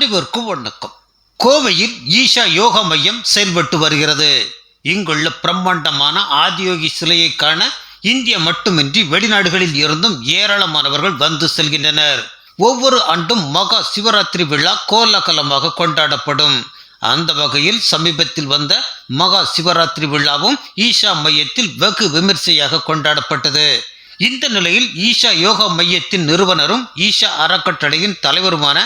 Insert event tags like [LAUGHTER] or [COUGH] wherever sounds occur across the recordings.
அனைவருக்கும் வணக்கம். கோவையில் ஈஷா யோக மையம் செயல்பட்டு வருகிறது. இங்குள்ள பிரம்மாண்டமான ஆதியோகி சிலையை காண இந்திய மட்டுமின்றி வெளிநாடுகளில் இருந்தும் ஏராளமானவர்கள் வந்து செல்கின்றனர். ஒவ்வொரு ஆண்டும் மகா சிவராத்திரி விழா கோலாகலமாக கொண்டாடப்படும். அந்த வகையில் சமீபத்தில் வந்த மகா சிவராத்திரி விழாவும் ஈஷா மையத்தில் வெகு விமர்சையாக கொண்டாடப்பட்டது. இந்த நிலையில் ஈஷா யோகா மையத்தின் நிறுவனரும் ஈஷா அறக்கட்டளையின் தலைவருமான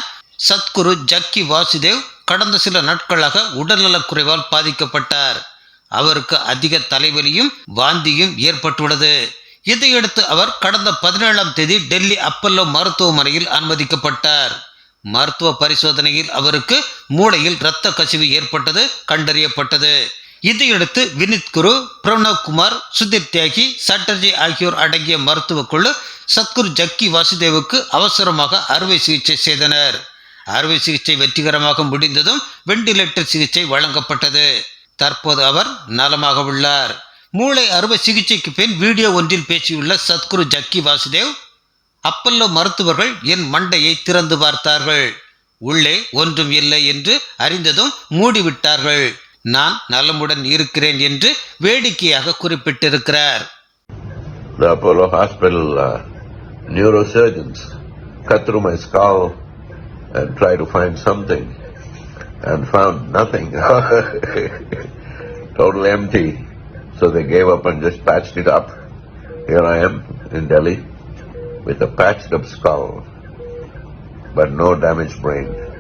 சத்குரு ஜக்கி வாசுதேவ் கடந்த சில நாட்களாக உடல்நலக் குறைவால் பாதிக்கப்பட்டார். அவருக்கு அதிக தலைவலியும் வாந்தியும் ஏற்பட்டுள்ளது. இதையடுத்து அவர் கடந்த பதினேழாம் தேதி டெல்லி அப்பல்லோ மருத்துவமனையில் அனுமதிக்கப்பட்டார். மருத்துவ பரிசோதனையில் அவருக்கு மூளையில் இரத்த கசிவு ஏற்பட்டது கண்டறியப்பட்டது. இதையடுத்து வினித் குரு பிரணவ் குமார் சுதீர் தியாகி சட்டர்ஜி ஆகியோர் அடங்கிய மருத்துவக் குழு சத்குரு ஜக்கி வாசுதேவுக்கு அவசரமாக அறுவை சிகிச்சை செய்தனர். அறுவை சிகிச்சை வெற்றிகரமாக முடிந்ததும் வெண்டிலேட்டர் சிகிச்சை வழங்கப்பட்டது. தற்போது அவர் நலமாக உள்ளார். மூளை அறுவை சிகிச்சைக்கு பின் வீடியோ ஒன்றில் பேசியுள்ள சத்குரு ஜக்கி வாசுதேவ் அப்பல்லோ மருத்துவர்கள் என் மண்டையை திறந்து பார்த்தார்கள். உள்ளே ஒன்றும் இல்லை என்று அறிந்ததும் மூடிவிட்டார்கள். நான் நலமுடன் இருக்கிறேன் என்று வேடிக்கையாக குறிப்பிட்டிருக்கிறார். The Apollo Hospital uh, neurosurgeons cut through my skull. And tried to find something and found nothing. [LAUGHS] Total empty. So they gave up and just patched it up. Here I am in Delhi with a patched up skull, but no damaged brain.